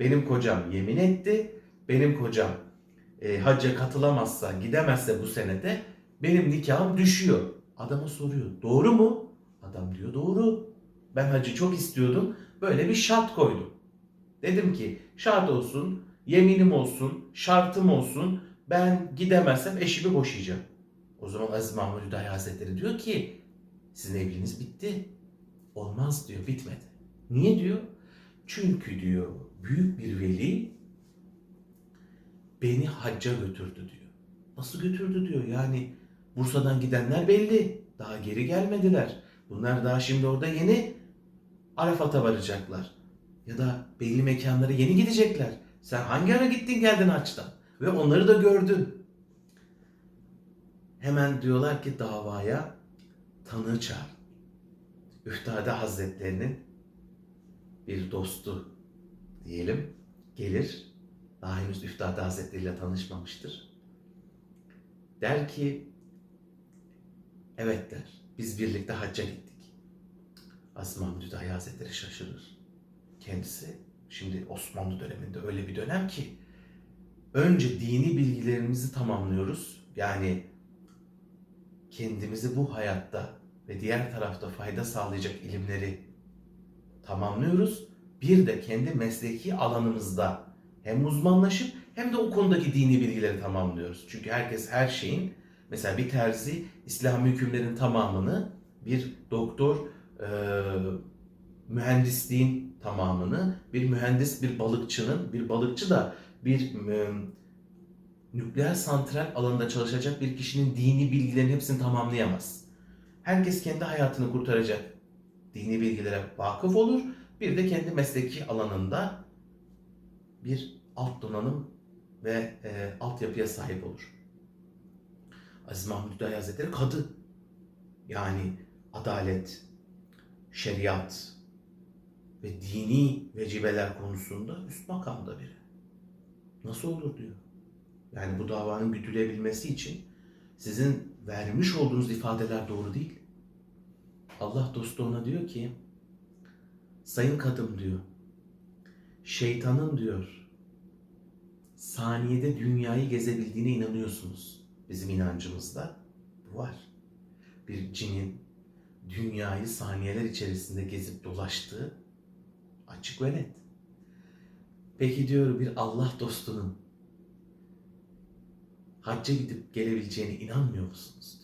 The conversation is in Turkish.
Benim kocam yemin etti. Benim kocam e, hacca katılamazsa, gidemezse bu senede benim nikahım düşüyor. Adama soruyor. Doğru mu? Adam diyor doğru. Ben hacı çok istiyordum. Böyle bir şart koydum. Dedim ki şart olsun, yeminim olsun, şartım olsun. Ben gidemezsem eşimi boşayacağım. O zaman Aziz Mahmud Hüdayi Hazretleri diyor ki sizin evliliğiniz bitti. Olmaz diyor, bitmedi. Niye diyor? Çünkü diyor büyük bir veli beni hacca götürdü diyor. Nasıl götürdü diyor. Yani Bursa'dan gidenler belli. Daha geri gelmediler. Bunlar daha şimdi orada yeni Arafat'a varacaklar. Ya da belli mekanlara yeni gidecekler. Sen hangi ara gittin geldin haçtan? Ve onları da gördün. Hemen diyorlar ki davaya tanığı çağır. Üftade Hazretlerinin bir dostu diyelim gelir. Daha henüz Üftade Hazretleri ile tanışmamıştır. Der ki evet der. Biz birlikte hacca gittik. Aziz Mahmud Hüdayi Hazretleri şaşırır. Kendisi şimdi Osmanlı döneminde öyle bir dönem ki önce dini bilgilerimizi tamamlıyoruz. Yani kendimizi bu hayatta ve diğer tarafta fayda sağlayacak ilimleri tamamlıyoruz. Bir de kendi mesleki alanımızda hem uzmanlaşıp hem de o konudaki dini bilgileri tamamlıyoruz. Çünkü herkes her şeyin mesela bir terzi İslami hükümlerin tamamını bir doktor e, mühendisliğin tamamını bir mühendis bir balıkçının bir balıkçı da bir e, nükleer santral alanında çalışacak bir kişinin dini bilgilerin hepsini tamamlayamaz. Herkes kendi hayatını kurtaracak dini bilgilere vakıf olur. Bir de kendi mesleki alanında bir alt donanım ve e, altyapıya sahip olur. Aziz Mahmud Hüdayi Hazretleri kadı. Yani adalet, şeriat ve dini vecibeler konusunda üst makamda biri. Nasıl olur diyor. Yani bu davanın güdülebilmesi için sizin vermiş olduğunuz ifadeler doğru değil. Allah dostu ona diyor ki sayın kadın diyor şeytanın diyor saniyede dünyayı gezebildiğine inanıyorsunuz. Bizim inancımızda bu var. Bir cinin dünyayı saniyeler içerisinde gezip dolaştığı açık ve net. Peki diyor bir Allah dostunun hacca gidip gelebileceğine inanmıyor musunuz?